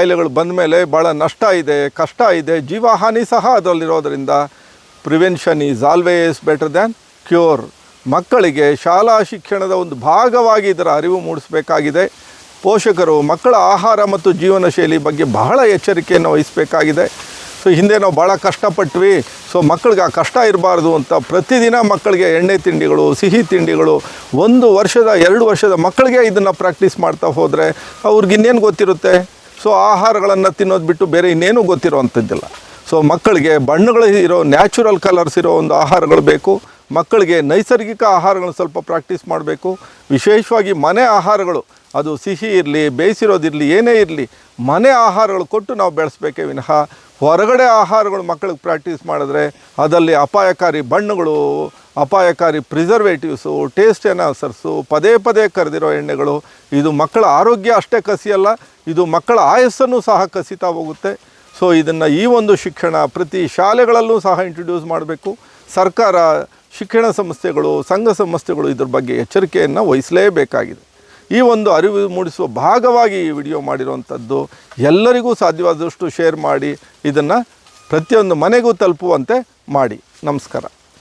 ಕಾಯಿಲೆಗಳು ಬಂದ ಮೇಲೆ ಭಾಳ ನಷ್ಟ ಇದೆ, ಕಷ್ಟ ಇದೆ, ಜೀವಹಾನಿ ಸಹ ಅದರಲ್ಲಿರೋದರಿಂದ prevention is always better than cure ಮಕ್ಕಳಿಗೆ ಶಾಲಾ ಶಿಕ್ಷಣದ ಒಂದು ಭಾಗವಾಗಿ ಇದರ ಅರಿವು ಮೂಡಿಸಬೇಕಾಗಿದೆ. ಪೋಷಕರು ಮಕ್ಕಳ ಆಹಾರ ಮತ್ತು ಜೀವನ ಶೈಲಿ ಬಗ್ಗೆ ಬಹಳ ಎಚ್ಚರಿಕೆಯನ್ನು ವಹಿಸಬೇಕಾಗಿದೆ. ಸೊ ಹಿಂದೆ ನಾವು ಭಾಳ ಕಷ್ಟಪಟ್ವಿ. ಸೊ ಮಕ್ಕಳಿಗೆ ಆ ಕಷ್ಟ ಇರಬಾರ್ದು ಅಂತ ಪ್ರತಿದಿನ ಮಕ್ಕಳಿಗೆ ಎಣ್ಣೆ ತಿಂಡಿಗಳು, ಸಿಹಿ ತಿಂಡಿಗಳು, ಒಂದು ವರ್ಷದ, ಎರಡು ವರ್ಷದ ಮಕ್ಕಳಿಗೆ ಇದನ್ನು ಪ್ರಾಕ್ಟೀಸ್ ಮಾಡ್ತಾ ಹೋದರೆ ಅವ್ರಿಗೆ ಇನ್ನೇನು ಗೊತ್ತಿರುತ್ತೆ? ಸೊ ಆಹಾರಗಳನ್ನು ತಿನ್ನೋದು ಬಿಟ್ಟು ಬೇರೆ ಇನ್ನೇನು ಗೊತ್ತಿರೋ ಅಂಥದ್ದಿಲ್ಲ ಸೊ ಮಕ್ಕಳಿಗೆ ಬಣ್ಣಗಳು ಇರೋ ನ್ಯಾಚುರಲ್ ಕಲರ್ಸ್ ಇರೋ ಒಂದು ಆಹಾರಗಳು ಬೇಕು. ಮಕ್ಕಳಿಗೆ ನೈಸರ್ಗಿಕ ಆಹಾರಗಳನ್ನು ಸ್ವಲ್ಪ ಪ್ರಾಕ್ಟೀಸ್ ಮಾಡಬೇಕು. ವಿಶೇಷವಾಗಿ ಮನೆ ಆಹಾರಗಳು, ಅದು ಸಿಹಿ ಇರಲಿ ಬೇಯಿಸಿರೋದಿರಲಿ ಏನೇ ಇರಲಿ, ಮನೆ ಆಹಾರಗಳು ಕೊಟ್ಟು ನಾವು ಬೆಳೆಸ್ಬೇಕೇ ವಿನಃ ಹೊರಗಡೆ ಆಹಾರಗಳು ಮಕ್ಕಳಿಗೆ ಪ್ರಾಕ್ಟೀಸ್ ಮಾಡಿದ್ರೆ, ಅದರಲ್ಲಿ ಅಪಾಯಕಾರಿ ಬಣ್ಣಗಳು ಅಪಾಯಕಾರಿ ಪ್ರಿಸರ್ವೇಟಿವ್ಸು, ಟೇಸ್ಟ್ ಎನಾಸರ್ಸು ಪದೇ ಪದೇ ಕರೆದಿರೋ ಎಣ್ಣೆಗಳು, ಇದು ಮಕ್ಕಳ ಆರೋಗ್ಯ ಅಷ್ಟೇ ಕಸಿಯಲ್ಲ, ಇದು ಮಕ್ಕಳ ಆಯಸ್ಸನ್ನು ಸಹ ಕಸಿತಾ ಹೋಗುತ್ತೆ. ಸೊ, ಇದನ್ನು ಈ ಒಂದು ಶಿಕ್ಷಣ ಪ್ರತಿ ಶಾಲೆಗಳಲ್ಲೂ ಸಹ ಇಂಟ್ರೊಡ್ಯೂಸ್ ಮಾಡಬೇಕು. ಸರ್ಕಾರ ಶಿಕ್ಷಣ ಸಂಸ್ಥೆಗಳು ಸಂಘ ಸಂಸ್ಥೆಗಳು ಇದ್ರ ಬಗ್ಗೆ ಎಚ್ಚರಿಕೆಯನ್ನು ವಹಿಸಲೇಬೇಕಾಗಿದೆ. ಈ ಒಂದು ಅರಿವು ಮೂಡಿಸುವ ಭಾಗವಾಗಿ ಈ ವಿಡಿಯೋ ಮಾಡಿರುವಂಥದ್ದು ಎಲ್ಲರಿಗೂ ಸಾಧ್ಯವಾದಷ್ಟು ಶೇರ್ ಮಾಡಿ, ಇದನ್ನು ಪ್ರತಿಯೊಂದು ಮನೆಗೂ ತಲುಪುವಂತೆ ಮಾಡಿ. ನಮಸ್ಕಾರ.